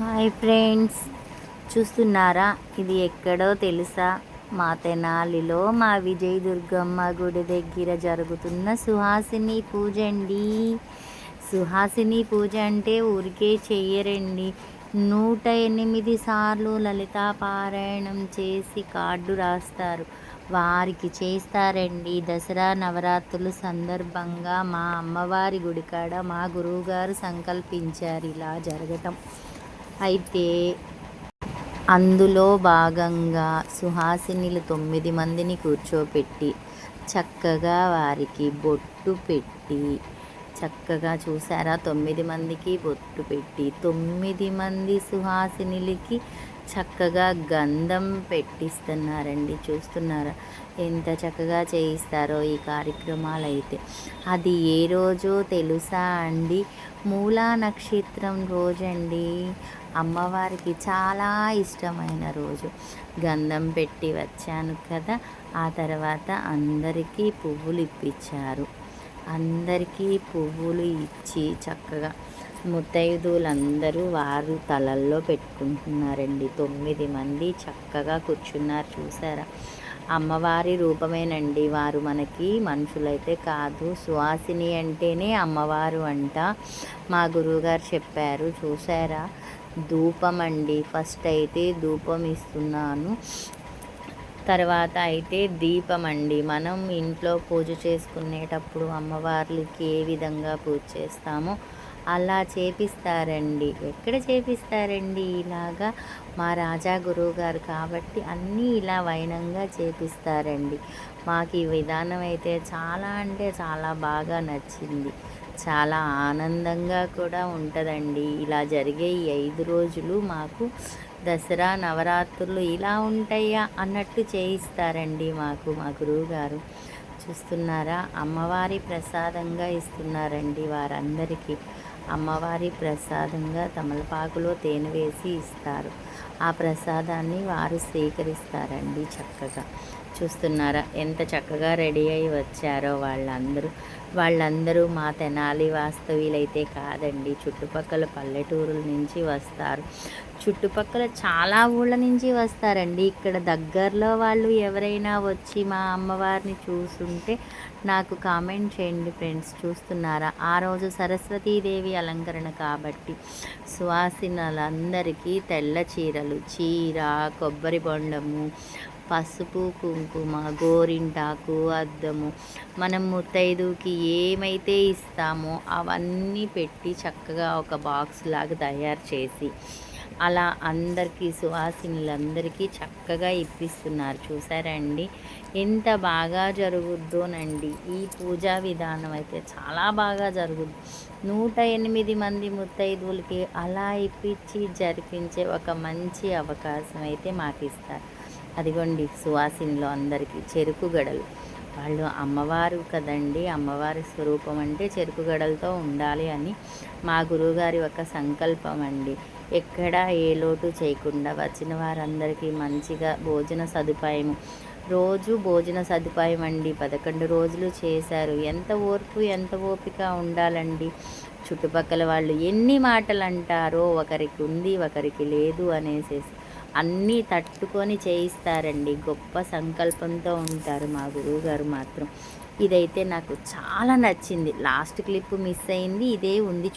Hi friends. చూస్తున్నారా? ఇది ఎక్కడో తెలుసా? మా తెనాలిలో మా విజయ దుర్గమ్మ గుడి దగ్గర జరుగుతున్న సుహాసిని పూజ అండి. సుహాసిని పూజ అంటే ఊరికే చెయ్యరండి. నూట ఎనిమిది సార్లు లలితా పారాయణం చేసి కార్డు రాస్తారు. వారికి చేస్తారండి. దసరా నవరాత్రులు సందర్భంగా మా అమ్మవారి గుడికాడ మా గురువుగారు సంకల్పించారు. ఇలా జరగటం. అయితే అందులో భాగంగా సుహాసినిలు తొమ్మిది మందిని కూర్చోపెట్టి చక్కగా వారికి బొట్టు పెట్టి చక్కగా చూసారా? తొమ్మిది మందికి బొట్టు పెట్టి తొమ్మిది మంది సుహాసినిలకి చక్కగా గంధం పెట్టిస్తున్నారండి. చూస్తున్నారా? ఎంత చక్కగా చేయిస్తారో ఈ కార్యక్రమాలు అయితే అది ఏ రోజో తెలుసా అండి? మూలా నక్షత్రం రోజండి. అమ్మవారికి చాలా ఇష్టమైన రోజు. గంధం పెట్టి వచ్చాను కదా ఆ తర్వాత అందరికీ పువ్వులు ఇప్పించారు. అందరికీ పువ్వులు ఇచ్చి చక్కగా ముత్తైదులందరూ వారు తలల్లో పెట్టుకుంటున్నారండి. తొమ్మిది మంది చక్కగా కూర్చున్నారు చూసారా? అమ్మవారి రూపమేనండి. వారు మనకి మనుషులైతే కాదు. సువాసిని అంటేనే అమ్మవారు అంట. మా గురువుగారు చెప్పారు చూసారా ధూపం అండి ఫస్ట్ అయితే ధూపం ఇస్తున్నాను. తర్వాత అయితే దీపం అండి మనం ఇంట్లో పూజ చేసుకునేటప్పుడు అమ్మవార్లకి ఏ విధంగా పూజ చేస్తామో అలా చేపిస్తారండి. ఎక్కడ చేపిస్తారండి ఇలాగా? మా రాజా గురువు గారు కాబట్టి అన్నీ ఇలా వైనంగా చేపిస్తారండి. మాకు ఈ విధానం అయితే చాలా అంటే చాలా బాగా నచ్చింది. చాలా ఆనందంగా కూడా ఉంటుందండి. ఇలా జరిగే ఈ ఐదు రోజులు మాకు దసరా నవరాత్రులు ఇలా ఉంటాయా అన్నట్టు చేయిస్తారండి మాకు మా గురువు గారు. చూస్తున్నారా? అమ్మవారి ప్రసాదంగా ఇస్తున్నారండి వారందరికీ. అమ్మవారి ప్రసాదంగా తమలపాకులో తేనె వేసి ఇస్తారు. ఆ ప్రసాదాన్ని వారు స్వీకరిస్తారండి చక్కగా. చూస్తున్నారా ఎంత చక్కగా రెడీ అయి వచ్చారో వాళ్ళందరూ. వాళ్ళందరూ మా తెనాలి వాస్తవ్యులైతే కాదండి. చుట్టుపక్కల పల్లెటూరుల నుంచి వస్తారు. చుట్టుపక్కల చాలా ఊళ్ళ నుంచి వస్తారండి. ఇక్కడ దగ్గరలో వాళ్ళు ఎవరైనా వచ్చి మా అమ్మవారిని చూస్తుంటే నాకు కామెంట్ చేయండి ఫ్రెండ్స్. చూస్తున్నారా? ఆ రోజు సరస్వతీదేవి అలంకరణ కాబట్టి సువాసినలందరికీ తెల్ల చీరలు చీర కొబ్బరి బొండము పసుపు కుంకుమ గోరింటాకు అద్దము మనం ముత్తైదుకి ఏమైతే ఇస్తామో అవన్నీ పెట్టి చక్కగా ఒక బాక్స్ లాగా తయారు చేసి అలా అందరికీ సువాసినులందరికీ చక్కగా ఇప్పిస్తున్నారు. చూసారండి? ఎంత బాగా జరుగుద్దోనండి. ఈ పూజా విధానం అయితే చాలా బాగా జరుగుద్ది. నూట ఎనిమిది మంది ముత్తైదువులకి అలా ఇప్పించి జరిపించే ఒక మంచి అవకాశం అయితే మాకు ఇస్తారు అదిగోండి సువాసినిలో అందరికీ చెరుకు గడలు. వాళ్ళు అమ్మవారు కదండి అమ్మవారి స్వరూపం అంటే చెరుకు గడలతో ఉండాలి అని మా గురువుగారి ఒక సంకల్పం అండి. ఎక్కడా ఏ లోటు చేయకుండా వచ్చిన వారందరికీ మంచిగా భోజన సదుపాయం రోజు భోజన సదుపాయం అండి. పదకొండు రోజులు చేశారు. ఎంత ఓర్పు ఎంత ఓపిక ఉండాలండి? చుట్టుపక్కల వాళ్ళు ఎన్ని మాటలు అంటారో ఒకరికి ఉంది ఒకరికి లేదు అనేసేసి. అన్నీ తట్టుకొని చేయిస్తారండి. గొప్ప సంకల్పంతో ఉంటారు మా గురువు గారు మాత్రం. ఇదైతే నాకు చాలా నచ్చింది. లాస్ట్ క్లిప్ మిస్ అయింది. ఇదే ఉంది